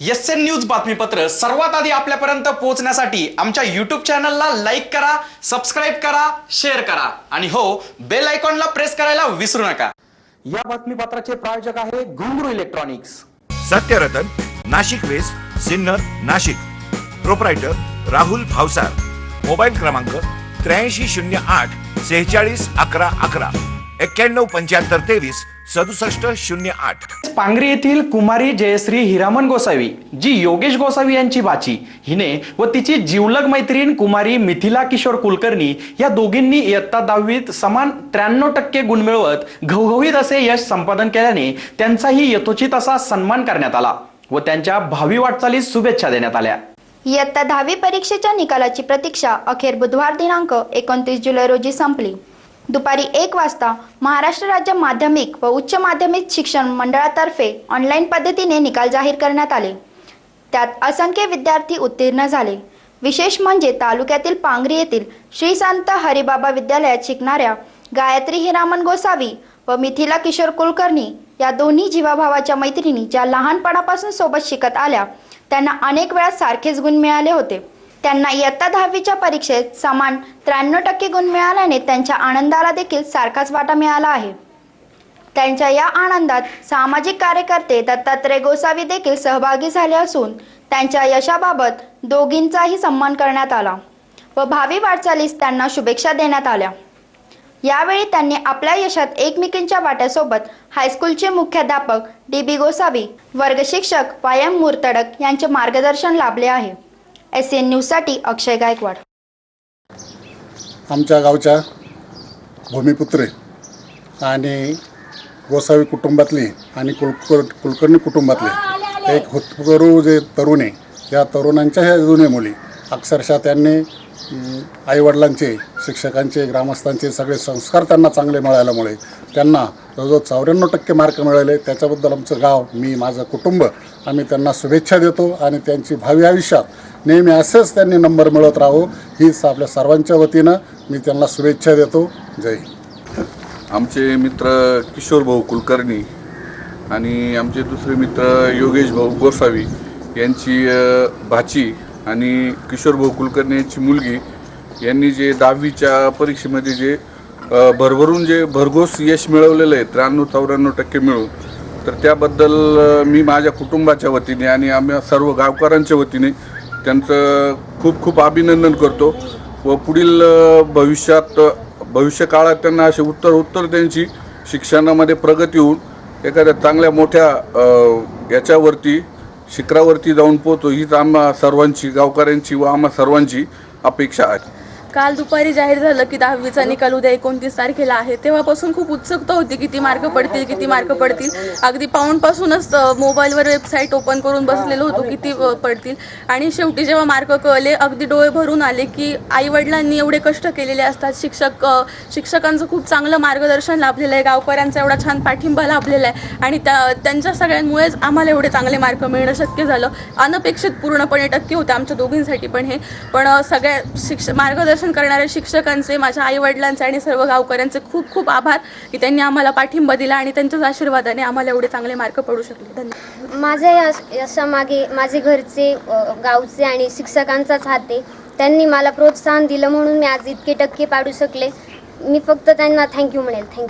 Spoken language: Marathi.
एस एन न्यूज बातमीपत्र सर्वात आधी आपल्यापर्यंत पोहोचण्यासाठी आमच्या युट्यूब चॅनलला लाईक करा सबस्क्राईब करा शेअर करा. आणि हो बेल आयकॉनला प्रेस करायला विसरू नका. या बातमीपत्राचे प्रायोजक आहे Ghungroo electronics Satyaratan Nashik west Sinnar Nashik. Proprietor Rahul Bhavsar. Mobile क्रमांक त्र्याऐंशी शून्य आठ सेहेचाळीस अकरा अकरा. एक्क्याण्णव पंच्याहत्तर तेवीस सदुसष्ट शून्य आठ. पांगरी येथील कुमारी जयश्री हिरामन गोसावी जी योगेश गोसावी यांची बाची हिने व तिची जीवलग मैत्रीण कुमारी मिथिला किशोर कुलकर्णी या दोघींनी इयत्ता दहावीत समान त्र्याण्णव टक्के गुण मिळवत घवघवीत असे यश संपादन केल्याने त्यांचाही यथोचित असा सन्मान करण्यात आला व त्यांच्या भावी वाटचालीस शुभेच्छा देण्यात आल्या. इयत्ता दहावी परीक्षेच्या निकालाची प्रतीक्षा अखेर बुधवार दिनांक एकोणतीस जुलै रोजी संपली. दुपारी एक वाजता महाराष्ट्र राज्य माध्यमिक व उच्च माध्यमिक शिक्षण मंडळातर्फे ऑनलाईन पद्धतीने निकाल जाहीर करण्यात आले. त्यात असंख्य विद्यार्थी उत्तीर्ण झाले. विशेष म्हणजे तालुक्यातील पांगरी येथील श्री संत हरिबाबा विद्यालयात शिकणाऱ्या गायत्री हिरामन गोसावी व मिथिला किशोर कुलकर्णी या दोन्ही जीवाभावाच्या मैत्रिणी ज्या लहानपणापासून सोबत शिकत आल्या त्यांना अनेक वेळा सारखेच गुण मिळाले होते. त्यांना इयत्ता दहावीच्या परीक्षेत समान त्र्याण्णव टक्के गुण मिळाल्याने त्यांच्या आनंदाला देखील सारखाच वाटा मिळाला आहे. त्यांच्या या आनंदात सामाजिक कार्यकर्ते दत्तात्रय गोसावी देखील सहभागी झाले असून त्यांच्या यशाबाबत दोघींचाही सन्मान करण्यात आला व भावी वाटचालीस त्यांना शुभेच्छा देण्यात आल्या. यावेळी त्यांनी आपल्या यशात एकमेकींच्या वाट्यासोबत हायस्कूलचे मुख्याध्यापक डी बी गोसावी वर्गशिक्षक वाय एम मुर्तडक यांचे मार्गदर्शन लाभले आहे. एस एन न्यूजसाठी अक्षय गायकवाड. आमच्या गावच्या भूमिपुत्रे आणि गोसावी कुटुंबातली आणि कुलकर कुलकर्णी कुटुंबातले एक होतकरू जे तरुण आहे या तरुणांच्या ह्या जुने मुली अक्षरशः त्यांनी आईवडिलांचे शिक्षकांचे ग्रामस्थांचे सगळे संस्कार त्यांना चांगले मिळाल्यामुळे त्यांना जवळजवळ चौऱ्याण्णव टक्के मार्क मिळाले. त्याच्याबद्दल आमचं गाव मी माझं कुटुंब आम्ही त्यांना शुभेच्छा देतो आणि त्यांची भावी आयुष्यात नेहमी असेच त्यांनी नंबर मिळत राहो हीच आपल्या सर्वांच्या वतीनं मी त्यांना शुभेच्छा देतो जय हिंद. आमचे मित्र किशोर भाऊ कुलकर्णी आणि आमचे दुसरे मित्र योगेश भाऊ गोसावी यांची भाची आणि किशोर भाऊ कुलकर्णी यांची मुलगी यांनी जे दहावीच्या परीक्षेमध्ये जे भरभरून जे भरघोस यश मिळवलेलं आहे त्र्याण्णव चौऱ्याण्णव टक्के मिळून तर त्याबद्दल मी माझ्या कुटुंबाच्या वतीने आणि आम्ही सर्व गावकऱ्यांच्या वतीने त्यांचं खूप खूप अभिनंदन करतो व पुढील भविष्यात भविष्य काळात त्यांना असे उत्तर उत्तर त्यांची शिक्षणामध्ये प्रगती होऊन एखाद्या चांगल्या मोठ्या याच्यावरती शिखरावरती जाऊन पोहोचो हीच आम्हा सर्वांची गावकऱ्यांची व आम्हा सर्वांची अपेक्षा आहे. काल दुपारी जाहीर झालं की दहावीचा निकाल उद्या एकोणतीस तारखेला आहे. तेव्हापासून खूप उत्सुकता होती किती मार्क पडतील किती मार्क पडतील. अगदी पाऊंडपासूनच मोबाईलवर वेबसाईट ओपन करून बसलेलो होतो किती पडतील. आणि शेवटी जेव्हा मार्क कळले अगदी डोळे भरून आले की आईवडिलांनी एवढे कष्ट केलेले असतात. शिक्षक शिक्षकांचं खूप चांगलं मार्गदर्शन लाभलेलं आहे. गावकऱ्यांचा एवढा छान पाठिंबा लाभलेला आहे. आणि त्या त्यांच्या सगळ्यांमुळेच आम्हाला एवढे चांगले मार्क मिळणं शक्य झालं. अनपेक्षित पूर्णपणे टक्के होते आमच्या दोघींसाठी पण हे. पण सगळ्या शिक्ष मार्गदर्शन करणाऱ्या शिक्षकांचे माझ्या आईवडिलांचे आणि सर्व गावकऱ्यांचे खूप खूप आभार की त्यांनी आम्हाला पाठिंबा दिला आणि त्यांच्याच आशीर्वादाने आम्हाला एवढे चांगले मार्क पडू शकले. धन्यवाद. माझ्या यश यशामागे माझे घरचे गावचे आणि शिक्षकांचाच हाते त्यांनी मला प्रोत्साहन दिलं म्हणून मी आज इतके टक्के पाडू शकले. मी फक्त त्यांना थँक्यू म्हणेल. थँक्यू